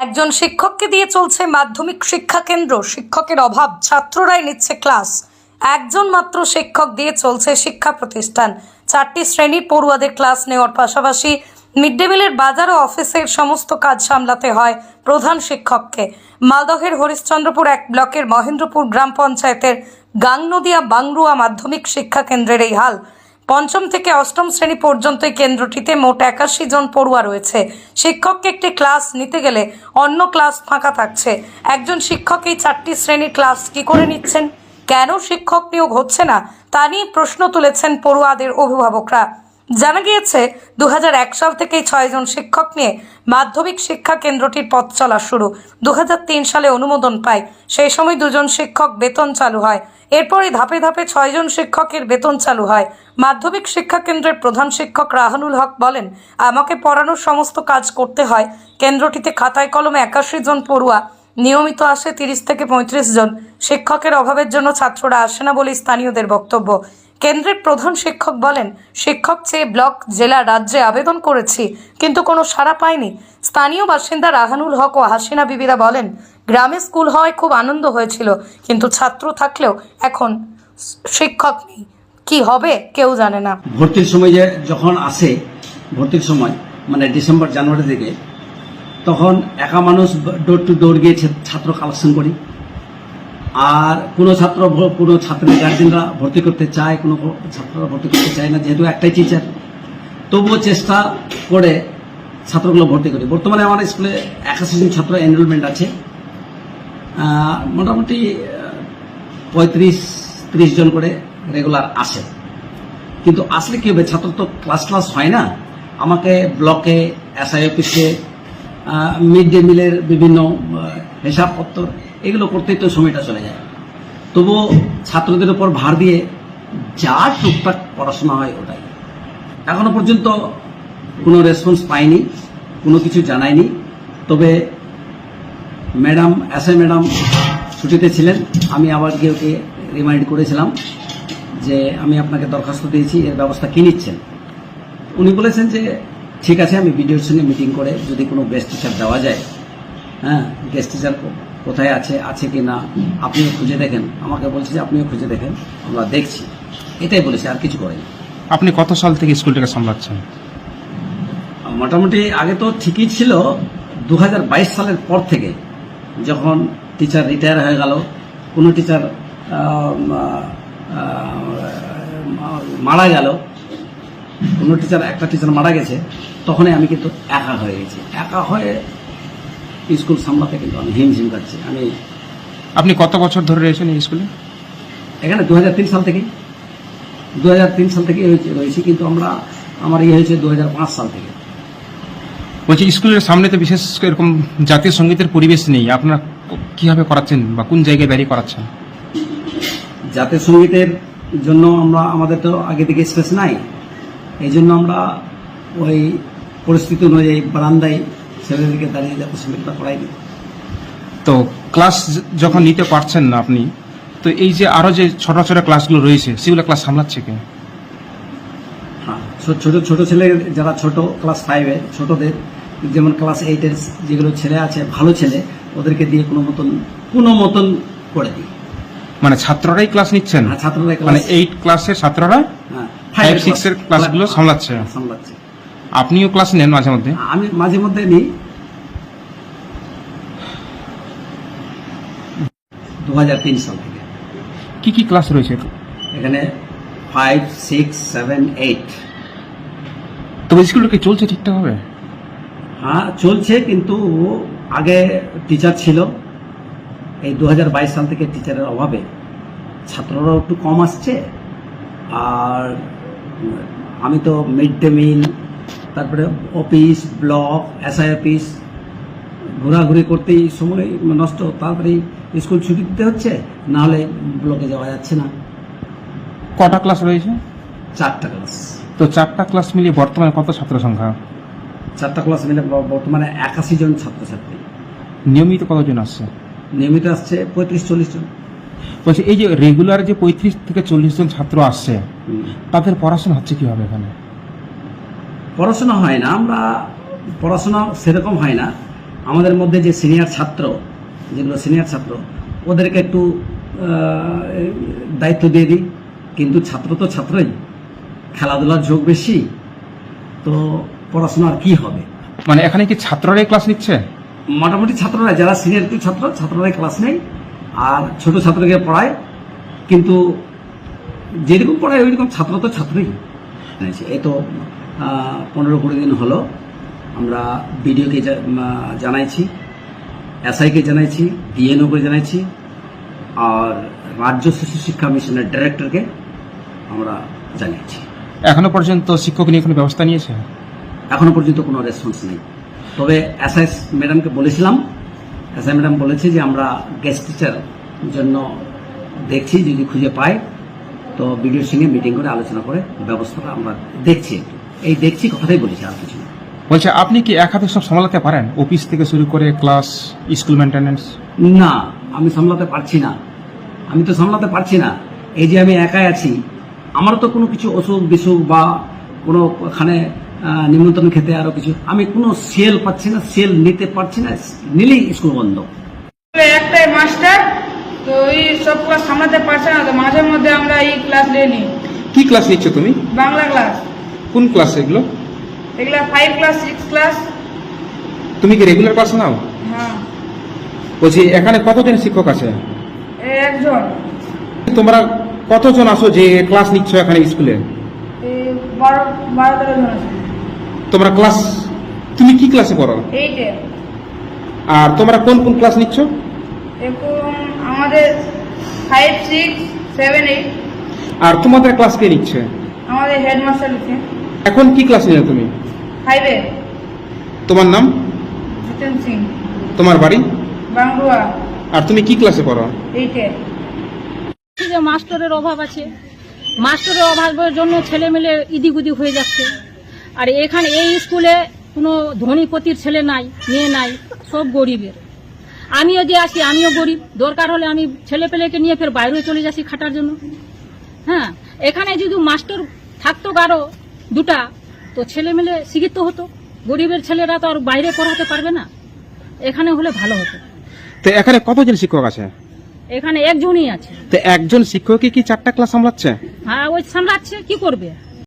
একজন শিক্ষককে দিয়ে চলছে মাধ্যমিক শিক্ষা কেন্দ্র। শিক্ষকের অভাব, ছাত্ররাই নিচ্ছে ক্লাস। একজন মাত্র শিক্ষক দিয়ে চলছে শিক্ষা প্রতিষ্ঠান। চারটি শ্রেণির পড়ুয়াদের ক্লাস নেওয়ার পাশাপাশি মিড ডে মিলের বাজার ও অফিসের সমস্ত কাজ সামলাতে হয় প্রধান শিক্ষককে। মালদহের হরিশ্চন্দ্রপুর এক ব্লকের মহেন্দ্রপুর গ্রাম পঞ্চায়েতের গাংনদিয়া বাংরুয়া মাধ্যমিক শিক্ষা কেন্দ্রের এই হাল। পঞ্চম থেকে অষ্টম শ্রেণি পর্যন্ত এই কেন্দ্রটিতে মোট একাশি জন পড়ুয়া রয়েছে। শিক্ষককে একটি ক্লাস নিতে গেলে অন্য ক্লাস ফাঁকা থাকছে। একজন শিক্ষক এই চারটি শ্রেণির ক্লাস কি করে নিচ্ছেন? কেন শিক্ষক নিয়োগ হচ্ছে না? তা নিয়ে প্রশ্ন তুলেছেন পড়ুয়াদের অভিভাবকরা। জানা গিয়েছে দু হাজার এক সাল থেকেই ছয়জন শিক্ষক নিয়ে মাধ্যমিক শিক্ষা কেন্দ্রটির পথ চলা শুরু। দু হাজার তিন সালে অনুমোদন পায়, সেই সময় দুজন শিক্ষক বেতন চালু হয়। এরপরে ধাপে ধাপে ছয়জন শিক্ষকের বেতন চালু হয়। মাধ্যমিক শিক্ষা কেন্দ্রের প্রধান শিক্ষক রাহানুল হক বলেন, আমাকে পড়ানোর সমস্ত কাজ করতে হয়। কেন্দ্রটিতে খাতায় কলমে একাশি জন পড়ুয়া। নিয়মিত আসে তিরিশ থেকে পঁয়ত্রিশ জন। শিক্ষকের অভাবের জন্য ছাত্ররা আসে না বলে স্থানীয়দের বক্তব্য। কেন্দ্রের প্রধান শিক্ষক বলেন, শিক্ষক চেয়ে ব্লক, জেলা, রাজ্যে আবেদন করেছি, কিন্তু কোনো সাড়া পায়নি স্থানীয় বাসিন্দা রাহানুল হক ও হাসিনা বিবিরা বলেন, গ্রামে স্কুল হওয়ায় খুব আনন্দ হয়েছিল, কিন্তু ছাত্র থাকলেও এখন শিক্ষক নেই। কি হবে কেউ জানে না। ভর্তির সময় যে যখন আসে, ভর্তির সময় মানে ডিসেম্বর, জানুয়ারি থেকে তখন একা মানুষ ডোর টু ডোর গিয়ে ছাত্র কালেকশন করি। আর কোনো ছাত্র কোনো ছাত্রের গার্জেনরা ভর্তি করতে চায়, কোনো ছাত্ররা ভর্তি করতে চায় না, যেহেতু একটাই টিচার তবুও চেষ্টা করে ছাত্রগুলো ভর্তি করি। বর্তমানে আমার স্কুলে একাশি জন ছাত্র এনরোলমেন্ট আছে। মোটামুটি পঁয়ত্রিশ, ত্রিশ জন করে রেগুলার আসে। কিন্তু আসলে কি হবে, ছাত্র তো ক্লাস ক্লাস হয় না। আমাকে ব্লকে এসআই অফিসে মিড ডে মিলের বিভিন্ন হিসাবপত্র এগুলো করতেই তো সময়টা চলে যায়। তবুও ছাত্রদের উপর ভার দিয়ে যা টুকটাক পড়াশোনা হয় ওটাই। এখনও পর্যন্ত কোনো রেসপন্স পাইনি, কোনো কিছু জানায়নি তবে ম্যাডাম, এস এ ম্যাডাম ছুটিতে ছিলেন। আমি আবার গিয়ে ওকে রিমাইন্ড করেছিলাম যে আমি আপনাকে দরখাস্ত দিয়েছি, এর ব্যবস্থা কী নিচ্ছেন? উনি বলেছেন যে, ঠিক আছে, আমি বিডিওর সঙ্গে মিটিং করে যদি কোনো গেস্ট টিচার দেওয়া যায়। হ্যাঁ গেস্ট টিচার কোথায় আছে আছে কি না আপনিও খুঁজে দেখেন। আমাকে বলছে যে আপনিও খুঁজে দেখেন আমরা দেখছি। এটাই বলেছে আর কিছু করেনি। আপনি কত সাল থেকে স্কুলটাকে সামলাচ্ছেন? মোটামুটি আগে তো ঠিকই ছিল দু হাজার বাইশ সালের পর থেকে যখন টিচার রিটায়ার হয়ে গেল কোনো টিচার মারা গেল কোনো টিচার একটা টিচার মারা গেছে তখনই আমি কিন্তু একা হয়ে গেছি। একা হয়ে স্কুল সামলাতে কিন্তু আমি হিমঝিম কাটছি। আমি আপনি কত বছর ধরে রয়েছেন এই স্কুলে? এখানে দু হাজার তিন সাল থেকে দু হাজার তিন সাল থেকে রয়েছি কিন্তু আমরা আমার ইয়ে হয়েছে দু হাজার পাঁচ সাল থেকে। বলছি স্কুলের সামনে তো বিশেষ এরকম জাতীয় সঙ্গীতের পরিবেশ নেই। আপনারা কীভাবে করাচ্ছেন বা কোন জায়গায় দাঁড়িয়ে করাচ্ছেন? জাতীয় সঙ্গীতের জন্য আমরা আমাদের তো আগে থেকে স্পেস নাই। এই জন্য আমরা ওই পরিস্থিতি অনুযায়ী বারান্দায় ছেলেদেরকে দাঁড়িয়ে তো ক্লাস যখন নিতে পারছেন না আপনি তো এই যে আরও যে ছোট ছোট ক্লাসগুলো রয়েছে সেগুলো ক্লাস সামলাচ্ছে কে? হ্যাঁ ছোট ছোট ছেলে যারা ছোট ক্লাস ফাইভে ছোটদের যেমন ক্লাস এইটের যেগুলো ছেলে আছে ভালো ছেলে ওদেরকে দিয়ে কোনো মতন কোনো মতন করে দিই। মানে ছাত্ররাই ক্লাস নিচ্ছেন? হ্যাঁ, ছাত্ররা মানে এইট ক্লাসের ছাত্ররা হ্যাঁ ফাইভ সিক্স এর ক্লাসগুলো সামলাচ্ছে। সামলাচ্ছে। আপনিও ক্লাস নেন মাঝে মধ্যে? আমি মাঝে মধ্যে নিই। দু হাজার তিন সাল থেকে। কি কি ক্লাস রয়েছে? এখানে ফাইভ সিক্স সেভেন এইট তবে স্কুলটা কি চলছে ঠিকঠাক হবে হ্যাঁ চলছে কিন্তু আগে টিচার ছিল। এই দু হাজার বাইশ সাল থেকে টিচারের অভাবে ছাত্ররাও একটু কম আসছে। আর আমি তো মিড ডে মিল তারপরে অফিস ব্লক এসআই অফিস ঘোরাঘুরি করতেই সময় নষ্ট তাড়াতাড়ি স্কুল ছুটি দিতে হচ্ছে নাহলে ব্লকে যাওয়া যাচ্ছে না। কটা ক্লাস রয়েছে? চারটা ক্লাস তো চারটা ক্লাস মিলিয়ে বর্তমানে কত ছাত্র সংখ্যা চারটা ক্লাস মিলে বর্তমানে একাশি জন ছাত্রছাত্রী। নিয়মিত কতজন আসছে? নিয়মিত আসছে পঁয়ত্রিশ চল্লিশ জন। বলছি এই যে রেগুলার যে পঁয়ত্রিশ থেকে চল্লিশ জন ছাত্র আসছে তাদের পড়াশোনা হচ্ছে কীভাবে এখানে? পড়াশোনা হয় না আমরা পড়াশোনা সেরকম হয় না। আমাদের মধ্যে যে সিনিয়র ছাত্র যেগুলো সিনিয়র ছাত্র ওদেরকে একটু দায়িত্ব দিয়ে দিই। কিন্তু ছাত্র তো ছাত্রই। খেলাধুলার ঝোঁক বেশি তো পড়াশোনা আর কি হবে? মানে এখানে কি ছাত্ররাই ক্লাস নিচ্ছে? মোটামুটি ছাত্ররা যারা সিনিয়র ছাত্র ছাত্ররাই ক্লাস নেই আর ছোট ছাত্রকে পড়ায়। কিন্তু যেরকম পড়ায় ওই রকম ছাত্র তো ছাত্রই। জানিয়েছি। এই তো পনেরো কুড়ি দিন হলো আমরা বিডিওকে জানাইছি এসআইকে জানাইছি ডিএনওকে জানাইছি আর রাজ্য শিশু শিক্ষা মিশনের ডিরেক্টরকে আমরা জানিয়েছি। এখনও পর্যন্ত শিক্ষক নিয়ে কোনো ব্যবস্থা নিয়েছে? এখনও পর্যন্ত কোনো রেসপন্স নেই। তবে এসআই ম্যাডামকে বলেছিলাম এসআই ম্যাডাম বলেছে যে আমরা গেস্ট টিচার জন্য দেখছি যদি খুঁজে পাই তো বিডিওর সঙ্গে মিটিং করে আলোচনা করে ব্যবস্থাটা আমরা দেখছি একটু। এই দেখছি কথাটাই বলেছি আর কিছু বলছে আপনি কি এক হাতে সব সামলাতে পারেন? অফিস থেকে শুরু করে ক্লাস স্কুল মেনটেন্যান্স না আমি সামলাতে পারছি না। আমি তো সামলাতে পারছি না। এই যে আমি একাই আছি আমার তো কোনো কিছু অসুখ বিসুখ বা কোনো ওখানে নিমন্ত্রণ খেতে আরও কিছু আমি কোনো সেল পাচ্ছি না সেল নিতে পারছি না নিলেই স্কুল বন্ধ। একটাই মাস্টার তো এই সব ক্লাস সামলাতে পারছে না তো মাঝে মধ্যে আমরা এই ক্লাস নিয়ে নিই। কি ক্লাস নিচ্ছ তুমি? বাংলা ক্লাস। কোন ক্লাস এগুলো? এগুলা ফাইভ ক্লাস সিক্স ক্লাস তুমি কি রেগুলার ক্লাস নাও? হ্যাঁ। বলছি এখানে কতজন শিক্ষক আছে? একজন। তোমরা কতজন আসো যে ক্লাস নিচ্ছ এখানে স্কুলে তোমরা ক্লাস তুমি কি ক্লাসে পড়ো? আর তোমরা কোন কোন ক্লাস নিচ্ছ? আমাদের ফাইভ সিক্স সেভেন এইট আর তোমাদের ক্লাস কে নিচ্ছে? আমাদের হেডমাস্টার লিখে এখন কি ক্লাস নিলে তুমি? ফাইভে তোমার নাম? জিতেন সিং। তোমার বাড়ি? বাংলুয়া আর তুমি কি ক্লাসে পড়ো? এইটে যে মাস্টারের অভাব আছে। মাস্টারের অভাবের জন্য ছেলে ছেলেমেলে ইদিগুদি হয়ে যাচ্ছে। আর এখানে এই স্কুলে কোনো ধনীপতির ছেলে নাই মেয়ে নাই সব গরিবের। আমিও যে আসি আমিও গরিব। দরকার হলে আমি ছেলে পেলেকে নিয়ে ফের বাইরে চলে যাচ্ছি খাটার জন্য। হ্যাঁ এখানে যদি মাস্টার থাকতো কারও দুটা তো ছেলে ছেলেমেলে শিক্ষিত হতো। গরিবের ছেলেরা তো আর বাইরে পড়াতে পারবে না। এখানে হলে ভালো হতো। তো এখানে কতজন শিক্ষক আছে? এখানে একজনই আছে। তো একজন শিক্ষকই কি চারটা ক্লাস সামলাচ্ছে? হ্যাঁ ওই সামলাচ্ছে কি করবে?